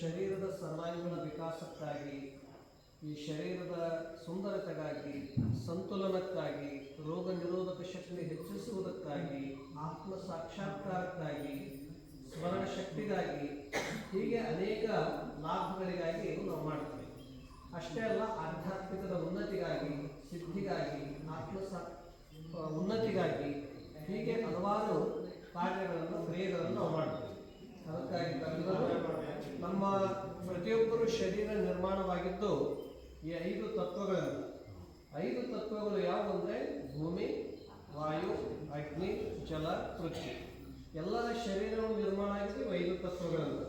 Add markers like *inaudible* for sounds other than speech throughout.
ಶರೀರದ ಸರ್ವಾಂಗೀಣ ವಿಕಾಸಕ್ಕಾಗಿ, ಈ ಶರೀರದ ಸುಂದರತೆಗಾಗಿ, ಸಂತುಲನಕ್ಕಾಗಿ, ರೋಗ ನಿರೋಧಕ ಶಕ್ತಿ ಹೆಚ್ಚಿಸುವುದಕ್ಕಾಗಿ, ಆತ್ಮ ಸಾಕ್ಷಾತ್ಕಾರಕ್ಕಾಗಿ, ಸ್ಮರಣ ಶಕ್ತಿಗಾಗಿ, ಹೀಗೆ ಅನೇಕ ಲಾಭಗಳಿಗಾಗಿ ನಾವು ಮಾಡ್ತೇವೆ. ಅಷ್ಟೇ ಅಲ್ಲ, ಆಧ್ಯಾತ್ಮಿಕದ ಉನ್ನತಿಗಾಗಿ, ಸಿದ್ಧಿಗಾಗಿ, ಆತ್ಮ ಸಾ- ಉನ್ನತಿಗಾಗಿ ಹೀಗೆ ಹಲವಾರು ಕಾರ್ಯಗಳನ್ನು, ಕ್ರಿಯೆಗಳನ್ನು ನಾವು ಮಾಡ್ತೇವೆ. ಅದಕ್ಕಾಗಿ ನಮ್ಮ ಪ್ರತಿಯೊಬ್ಬರು ಶರೀರ ನಿರ್ಮಾಣವಾಗಿದ್ದು ಈ ಐದು ತತ್ವಗಳು ಐದು ತತ್ವಗಳು ಯಾವುವು ಅಂದರೆ ಭೂಮಿ, ವಾಯು, ಅಗ್ನಿ, ಜಲ, ಪೃಥ್ವಿ. ಎಲ್ಲರ ಶರೀರವು ನಿರ್ಮಾಣ ಆಗಿದೆ ಐದು ತತ್ವಗಳನ್ನು.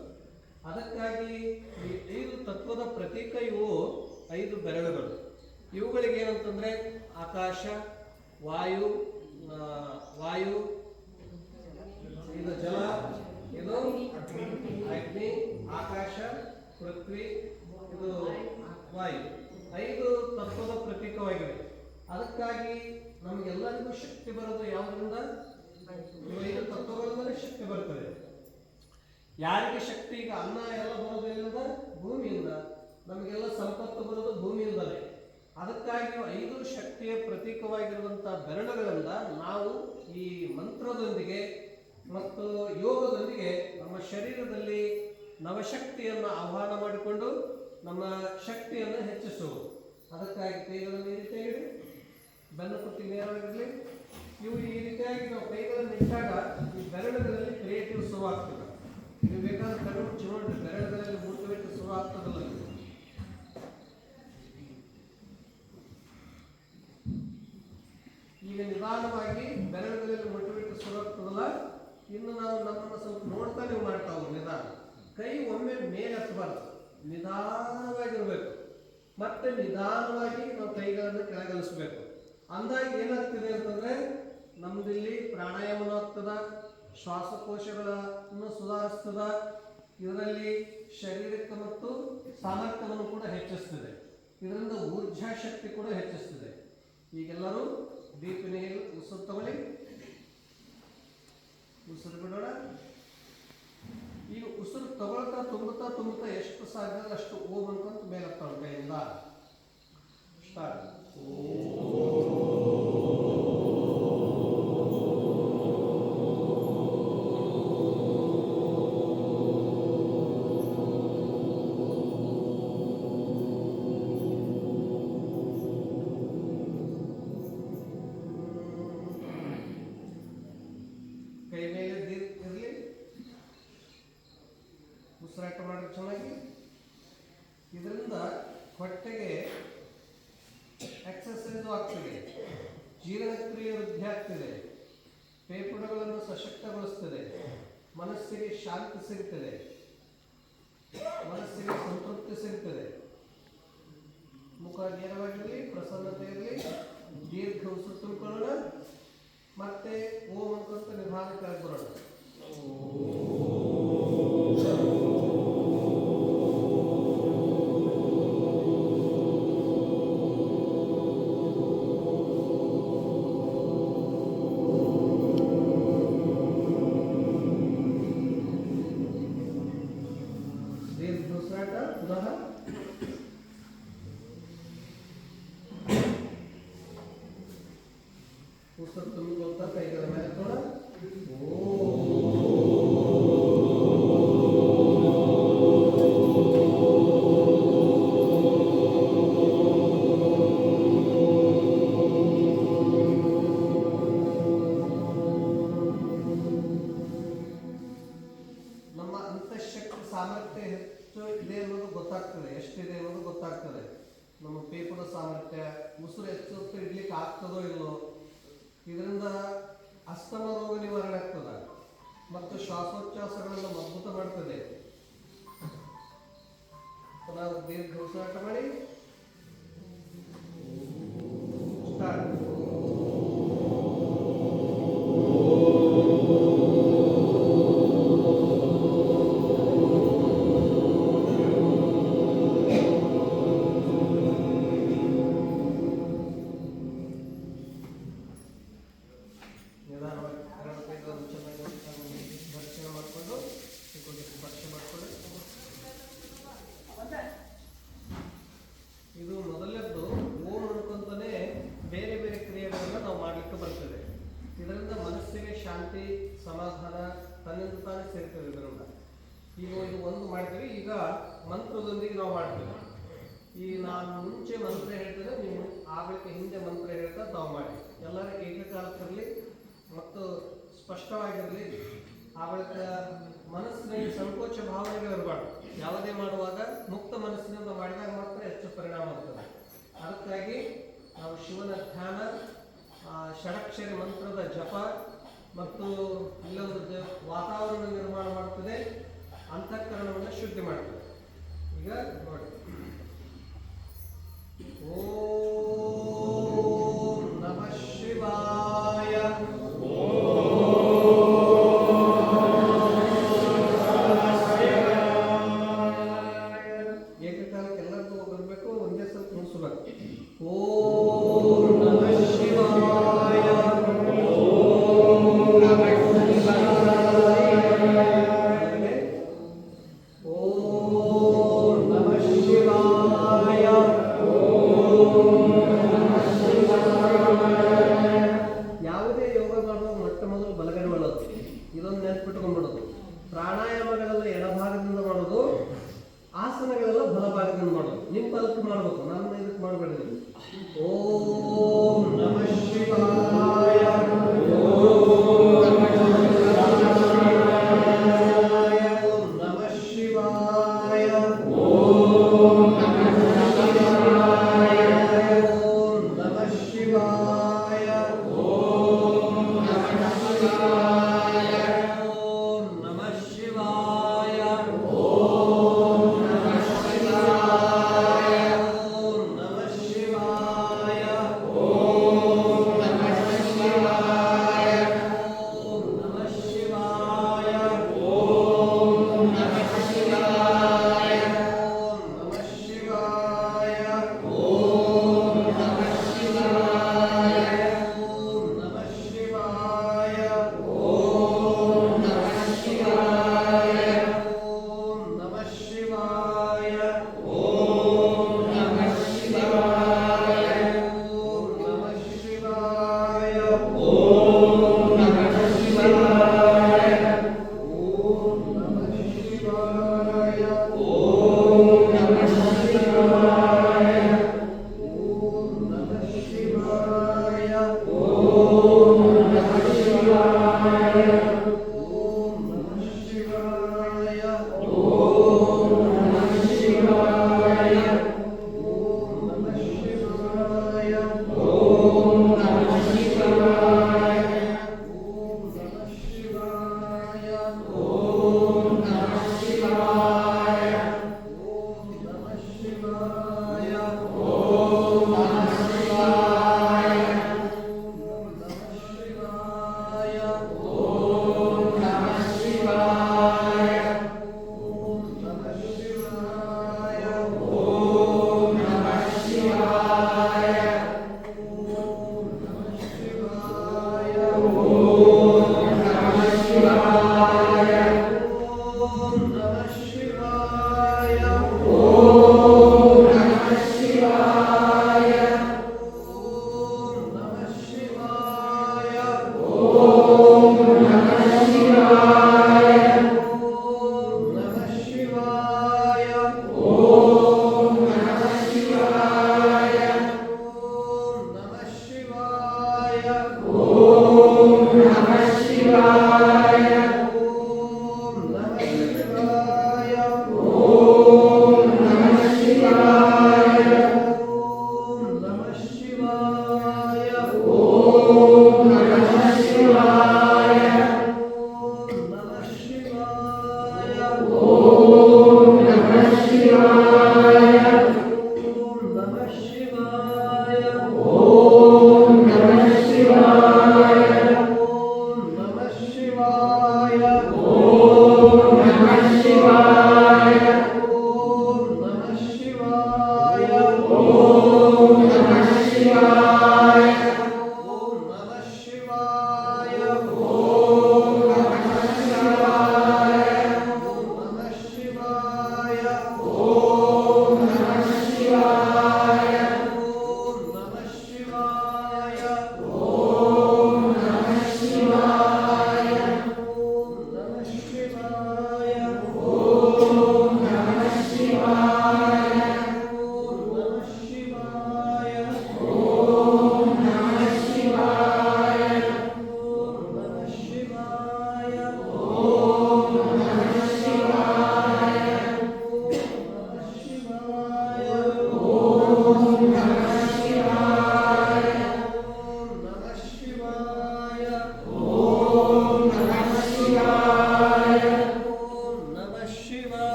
ಅದಕ್ಕಾಗಿ ಈ ಐದು ತತ್ವದ ಪ್ರತೀಕ ಇವು ಐದು ಬೆರಳುಗಳು. ಇವುಗಳಿಗೆ ಏನಂತಂದ್ರೆ ಆಕಾಶ, ವಾಯು ವಾಯು ಇದು ಜಲ ಇದು ಅಗ್ನಿ ಆಕಾಶ ಪೃಥ್ವಿ ಇದು ವಾಯು ಐದು ತತ್ವದ ಪ್ರತೀಕವಾಗಿವೆ ಅದಕ್ಕಾಗಿ ನಮಗೆಲ್ಲರಿಗೂ ಶಕ್ತಿ ಬರೋದು ಯಾವುದರಿಂದ ಇವು ಐದು ತತ್ವಗಳಿಂದಲೇ ಶಕ್ತಿ ಬರ್ತದೆ ಯಾರಿಗೆ ಶಕ್ತಿ ಈಗ ಅನ್ನ ಎಲ್ಲ ಬರೋದು ಎಲ್ಲಿಂದ ಭೂಮಿಯಿಂದ ನಮಗೆಲ್ಲ ಸಂಪತ್ತು ಬರೋದು ಭೂಮಿಯಿಂದಲೇ ಅದಕ್ಕಾಗಿ ಐದು ಶಕ್ತಿಯ ಪ್ರತೀಕವಾಗಿರುವಂತಹ ಬೆರಳುಗಳಿಂದ ನಾವು ಈ ಮಂತ್ರದೊಂದಿಗೆ ಮತ್ತು ಯೋಗದೊಂದಿಗೆ ನಮ್ಮ ಶರೀರದಲ್ಲಿ ನವಶಕ್ತಿಯನ್ನು ಆಹ್ವಾನ ಮಾಡಿಕೊಂಡು ನಮ್ಮ ಶಕ್ತಿಯನ್ನು ಹೆಚ್ಚಿಸುವುದು. ಅದಕ್ಕಾಗಿ ಕೈಗಳನ್ನು ಈ ರೀತಿಯಾಗಿ ಬೆನ್ನು ಕುತ್ತಿ ನೇರವಾಗಿರಲಿ. ಇವು ಈ ರೀತಿಯಾಗಿ ನಾವು ಕೈಗಳನ್ನು ಇಟ್ಟಾಗ ಈ ಬೆರಳುಗಳಲ್ಲಿ ಕ್ರಿಯೇಟಿವ್ ಶುರುವಾಗ್ತದೆ ನೀವು ಬೇಕಾದ್ರೆ ಕಣ್ಣು ಬೆರಳುಗಳಲ್ಲಿ ಮುಟ್ಟುವಿಟ್ಟು ಶುರು ಆಗ್ತದಲ್ಲ ಇದು. ಈಗ ನಿಧಾನವಾಗಿ ಬೆರಳಿನಲ್ಲಿ ಮುಟ್ಟುಬಿಟ್ಟು ಶುರು ಆಗ್ತದಲ್ಲ ಇನ್ನು ನಾವು ನಮ್ಮನ್ನು ಸ್ವಲ್ಪ ನೋಡ್ತಾನೆ ನೀವು ಮಾಡ್ತಾ ಹೋಗಿ, ನಿಧಾನ. ಕೈ ಒಮ್ಮೆ ಮೇಲೆ ಹತ್ತಬಾರ್ದು ನಿಧಾನವಾಗಿರಬೇಕು. ಮತ್ತೆ ನಿಧಾನವಾಗಿ ನಾವು ಕೈಗಳನ್ನು ಕೆಳಗಲಿಸಬೇಕು. ಅಂದಾಗ ಏನಾಗ್ತಿದೆ ಅಂತಂದ್ರೆ ನಮ್ಮದಿಲ್ಲಿ ಪ್ರಾಣಾಯಾಮನೂ ಆಗ್ತದ, ಶ್ವಾಸಕೋಶಗಳನ್ನು ಸುಧಾರಿಸ್ತದ, ಇದರಲ್ಲಿ ಶರೀರಕ್ಕೆ ಮತ್ತು ಸಾಮರ್ಥ್ಯವನ್ನು ಕೂಡ ಹೆಚ್ಚಿಸ್ತದೆ. ಇದರಿಂದ ಊರ್ಜಾ ಶಕ್ತಿ ಕೂಡ ಹೆಚ್ಚಿಸ್ತದೆ. ಈಗೆಲ್ಲರೂ ಡೀಪ್ ನೀರು ಉಸಿರು ತಗೊಳ್ಳಿ. ಉಸಿರು ಬಿಡೋಣ. ಈಗ ಉಸಿರು ತಗೊಳ್ತಾ ತುಂಬುತ್ತಾ ತುಂಬುತ್ತಾ ಎಷ್ಟು ಸಾಧ್ಯ ಅಷ್ಟು ಓಂ ಅನ್ಕೊಂತ ಮೇಲೆ ಕೈಯಿಂದ ಸ್ಟಾರ್ಟ್. ಕೈ ದೀರ್ಘ ಮನಸ್ಸಿನಲ್ಲಿ ಸಂಕೋಚ ಭಾವನೆಗಳು ಇರಬಾರ್ದು. ಯಾವುದೇ ಮಾಡುವಾಗ ಮುಕ್ತ ಮನಸ್ಸಿನಿಂದ ಮಾಡಿದಾಗ ಮಾತ್ರ ಹೆಚ್ಚು ಪರಿಣಾಮ ಆಗ್ತದೆ. ಅದಕ್ಕಾಗಿ ನಾವು ಶಿವನ ಧ್ಯಾನ ಷಡಕ್ಷರಿ ಮಂತ್ರದ ಜಪ ಮತ್ತು ಇಲ್ಲೊಂದು ವಾತಾವರಣ ನಿರ್ಮಾಣ ಮಾಡ್ತದೆ ಅಂತಃಕರಣವನ್ನು ಶುದ್ಧಿ ಮಾಡ್ತದೆ ಈಗ ನೋಡಿ. ಓ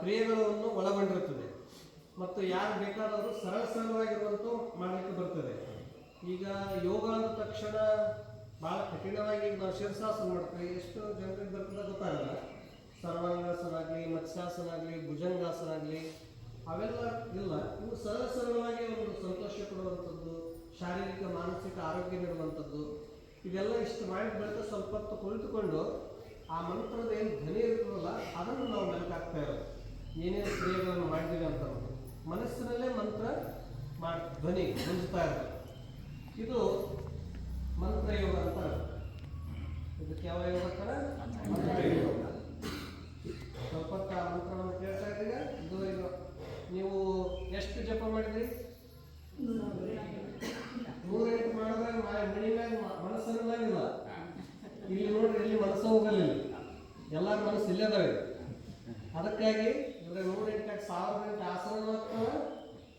ಕ್ರಿಯೆಗಳನ್ನು ಒಳಗೊಂಡಿರುತ್ತದೆ. ಮತ್ತು ಯಾರು ಬೇಕಾದವರು ಸರಳ ಸರಳವಾಗಿರುವಂತೂ ಮಾಡಲಿಕ್ಕೆ ಬರ್ತದೆ. ಈಗ ಯೋಗ ಅಂದ ತಕ್ಷಣ ಭಾಳ ಕಠಿಣವಾಗಿ ನಾವು ಶೀರ್ಷಾಸನ ಮಾಡ್ತೇವೆ ಎಷ್ಟು ಜನರಿಗೆ ಬರ್ತದೆ ಗೊತ್ತಾಗಲ್ಲ. ಸರ್ವಾಂಗಾಸನ ಆಗಲಿ ಮತ್ಸ್ಯಾಸನ ಆಗಲಿ ಭುಜಂಗಾಸನ ಆಗಲಿ ಅವೆಲ್ಲ ಇಲ್ಲ. ಇವು ಸರಳ ಸರಳವಾಗಿ ಒಂದು ಸಂತೋಷ ಕೊಡುವಂಥದ್ದು, ಶಾರೀರಿಕ, ಮಾನಸಿಕ ಆರೋಗ್ಯ ನೀಡುವಂಥದ್ದು. ಇದೆಲ್ಲ ಇಷ್ಟು ಮಾಡಿ ಬೆಳೆದ ಸ್ವಲ್ಪ ಹೊತ್ತು ಕುಳಿತುಕೊಂಡು ಆ ಮಂತ್ರದ ಏನು ಧ್ವನಿ ಇರ್ತದಲ್ಲ ಅದನ್ನು ನಾವು ಮೆಲುಕಾಗ್ತಾ ಇರೋದು. ಏನೇನು ಕ್ರಿಯೆಗಳನ್ನು ಮಾಡಿದ್ದೀವಿ ಅಂತ. ಮನಸ್ಸಿನಲ್ಲೇ ಮಂತ್ರ ಮಾಡಿ ಧ್ವನಿ ಗುಂಜುತ್ತಾ ಇರ್ತದೆ ಇದು ಮಂತ್ರ ಯೋಗ ಅಂತ ಇದಕ್ಕೆ ಯಾವ ಯೋಗ ಅಂತಾರೆ ಸ್ವಲ್ಪ ಮಂತ್ರವನ್ನು ಕೇಳ್ತಾ ಇದ್ದೀಗ ಇದು ಇದು. ನೀವು ಎಷ್ಟು ಜಪ ಮಾಡಿದ್ರಿ? ನೂರೆಂಟು ಮಾಡಿದ್ರೆ ಮ- ಮನಸ್ಸನ್ನಾಗಿಲ್ಲ ಇಲ್ಲಿ ನೋಡ್ರಿ, ಇಲ್ಲಿ ಮನಸ್ಸು ಹೋಗಲಿಲ್ಲ. ಎಲ್ಲ ಎಲ್ಲರ ಮನಸ್ಸು ಇಲ್ಲೇ ಅದಾವೆ. ಅದಕ್ಕಾಗಿ ನೋಡಿ ನೂರೆಂಟಾಗಿ ಸಾವಿರದ ಎಂಟು ಆಸನನೂ ಆಗ್ತವೆ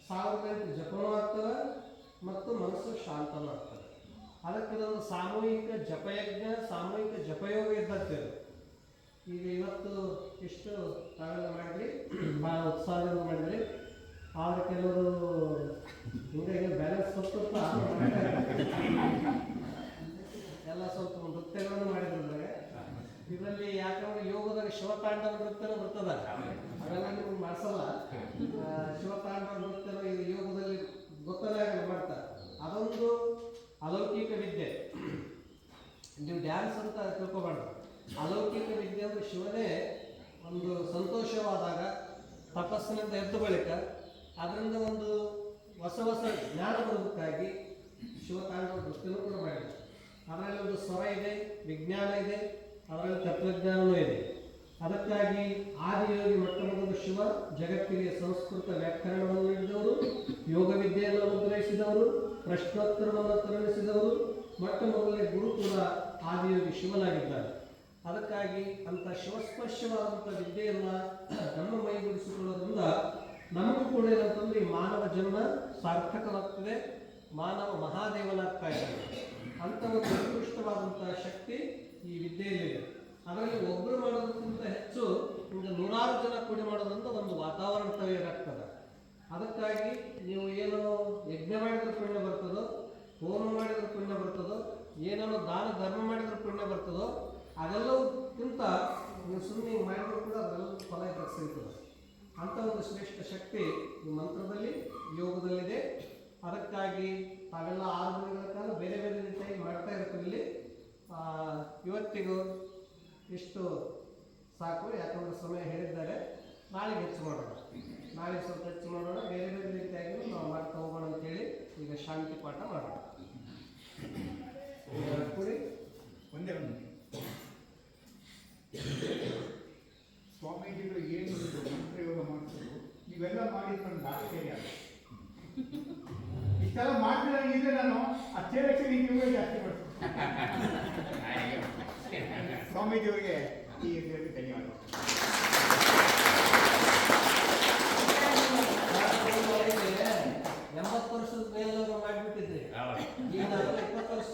ಸಾವಿರದ ಎಂಟು ಜಪನೂ ಮತ್ತು ಮನಸ್ಸು ಶಾಂತನೂ ಆಗ್ತದೆ. ಅದಕ್ಕೆ ಇದೊಂದು ಸಾಮೂಹಿಕ ಜಪಯಜ್ಞ, ಸಾಮೂಹಿಕ ಜಪಯೋಗ ಇದ್ದಂತೆ ಇದು. ಈಗ ಇವತ್ತು ಇಷ್ಟು ತಾವೆಲ್ಲ ಮಾಡಿದ್ರಿ, ಭಾಳ ಉತ್ಸಾಹದಿಂದ ಮಾಡಿದ್ರಿ. ಆದ್ರೆ ಕೆಲವರು ಹಿಂಗಾಗಿ ಬ್ಯಾಲೆನ್ಸ್ ಸ್ವಲ್ಪ *laughs* ಎಲ್ಲ ಸ್ವಲ್ಪ ನೃತ್ಯಗಳನ್ನು ಮಾಡಿದ್ರೆ ಇದರಲ್ಲಿ ಯಾಕಂದ್ರೆ ಯೋಗದಾಗ ಶಿವತಾಂಡವ ನೃತ್ಯನೂ ಬರ್ತದ. ನಿಮ್ಗೆ ಮಾಡಿಸಲ್ಲ. ಆ, ಶಿವತಾಂಡವ ಈ ಯೋಗದಲ್ಲಿ ಗೊತ್ತಲಾಗಲ್ಲ ಮಾಡ್ತಾರೆ ಅದೊಂದು ಅಲೌಕಿಕ ವಿದ್ಯೆ. ನೀವು ಡ್ಯಾನ್ಸ್ ಅಂತ ತಿಳ್ಕೊಬಾರ್ದು. ಅಲೌಕಿಕ ವಿದ್ಯೆ ಅಂದರೆ ಶಿವನೇ ಒಂದು ಸಂತೋಷವಾದಾಗ ತಪಸ್ಸಿನಿಂದ ಎದ್ದು ಬಳಿಕ ಅದರಿಂದ ಒಂದು ಹೊಸ ಹೊಸ ಜ್ಞಾನ ಬರೋದಕ್ಕಾಗಿ ಶಿವತಾಂಡವ ನೃತ್ಯನೂ ಕೂಡ ಮಾಡಿದ ಅದರಲ್ಲಿ ಒಂದು ಸ್ವರ ಇದೆ ವಿಜ್ಞಾನ ಇದೆ ಅದರಲ್ಲಿ ತತ್ವಜ್ಞಾನವೂ ಇದೆ. ಅದಕ್ಕಾಗಿ ಆದಿಯೋಗಿ ಮೊಟ್ಟ ಮೊದಲು ಶಿವ ಜಗತ್ತಿಗೆ ಸಂಸ್ಕೃತ ವ್ಯಾಕರಣವನ್ನು ನೀಡಿದವರು, ಯೋಗ ವಿದ್ಯೆಯನ್ನು ಅನುಗ್ರಹಿಸಿದವರು ಪ್ರಶ್ನೋತ್ತರವನ್ನು ತರಳಿಸಿದವರು ಮೊಟ್ಟ ಮೊದಲನೇ ಗುರು ಕೂಡ ಆದಿಯೋಗಿ ಶಿವನಾಗಿದ್ದಾರೆ. ಅದಕ್ಕಾಗಿ ಅಂತ ಶಿವಸ್ಪರ್ಶವಾದಂಥ ವಿದ್ಯೆಯನ್ನು ನಮ್ಮ ಮೈಗೂಡಿಸಿಕೊಳ್ಳೋದ್ರಿಂದ ನಮಗೂ ಕೂಡ ಏನಂತಂದ್ರೆ ಈ ಮಾನವ ಜನ್ಮ ಸಾರ್ಥಕವಾಗ್ತದೆ, ಮಾನವ ಮಹಾದೇವನಾಗ್ತಾ ಇದ್ದಾರೆ ಅಂತ ಒಂದು ಉತ್ಕೃಷ್ಟವಾದಂಥ ಶಕ್ತಿ ಈ ವಿದ್ಯೆಯಲ್ಲಿದೆ. ಅದರಲ್ಲಿ ಒಬ್ಬರು ಮಾಡೋದಕ್ಕಿಂತ ಹೆಚ್ಚು ಈಗ ನೂರಾರು ಜನ ಕೂಡಿ ಮಾಡೋದಂತ ಒಂದು ವಾತಾವರಣ ತಯಾರಾಗ್ತದೆ. ಅದಕ್ಕಾಗಿ ನೀವು ಏನು ಯಜ್ಞ ಮಾಡಿದ್ರೆ ಪುಣ್ಯ ಬರ್ತದೋ, ಹೋಮ ಮಾಡಿದ್ರೆ ಪುಣ್ಯ ಬರ್ತದೋ ಏನೇನೋ ದಾನ ಧರ್ಮ ಮಾಡಿದ್ರೆ ಪುಣ್ಯ ಬರ್ತದೋ ಅದೆಲ್ಲಕ್ಕಿಂತ ನೀವು ಸುಮ್ಮನೆ ಮಾಡಿದ್ರು ಕೂಡ ಅದೆಲ್ಲ ಫಲ ಸಿಗ್ತದೆ. ಅಂಥ ಒಂದು ಶ್ರೇಷ್ಠ ಶಕ್ತಿ ಈ ಮಂತ್ರದಲ್ಲಿ ಯೋಗದಲ್ಲಿದೆ. ಅದಕ್ಕಾಗಿ ತಾವೆಲ್ಲ ಆರು ದಿನಗಳ ಕಾಲ ಬೇರೆ ಬೇರೆ ರೀತಿಯಾಗಿ ಮಾಡ್ತಾ ಇರ್ತೀವಿ ಇಲ್ಲಿ. ಇವತ್ತಿಗೂ ಇಷ್ಟು ಸಾಕು ಯಾಕಂದ್ರೆ ಸಮಯ ಹೇಳಿದ್ದಾರೆ. ನಾಳೆಗೆ ಹೆಚ್ಚು ಮಾಡೋಣ. ನಾಳೆ ಸ್ವಲ್ಪ ಹೆಚ್ಚು ಮಾಡೋಣ. ಬೇರೆ ಬೇರೆ ರೀತಿಯಾಗಿ ನಾವು ಮಾಡ್ತಾ ಹೋಗೋಣ ಅಂತೇಳಿ ಈಗ ಶಾಂತಿ ಪಾಠ ಮಾಡೋಣ. ಕೂಡಿ ಒಂದೇ ಒಂದು ಸ್ವಾಮೀಜಿಗಳು ಏನು ಮಂತ್ರಯೋಗ ಮಾಡ್ತಾರೆ ನೀವೆಲ್ಲ ಮಾಡಿ ಆಶ್ಚರ್ಯ ಆಗುತ್ತೆ. ಇಷ್ಟೆಲ್ಲ ಮಾಡ್ತಿದ್ರೆ ನಾನು? ಅಚ್ಚರಿಕೆ ನಿಮಗೆ ಜಾಸ್ತಿ *laughs* ಮಾಡ್ತೀನಿ? ಸ್ವಾಮೀಜಿಯವರಿಗೆ ಈ ಇದರಲ್ಲಿ ಧನ್ಯವಾದಗಳು. ಎಂಬತ್ತು ವರ್ಷದ ಮಾಡಿಬಿಟ್ಟಿದ್ರಿ ಈಗ ಇಪ್ಪತ್ತು ವರ್ಷ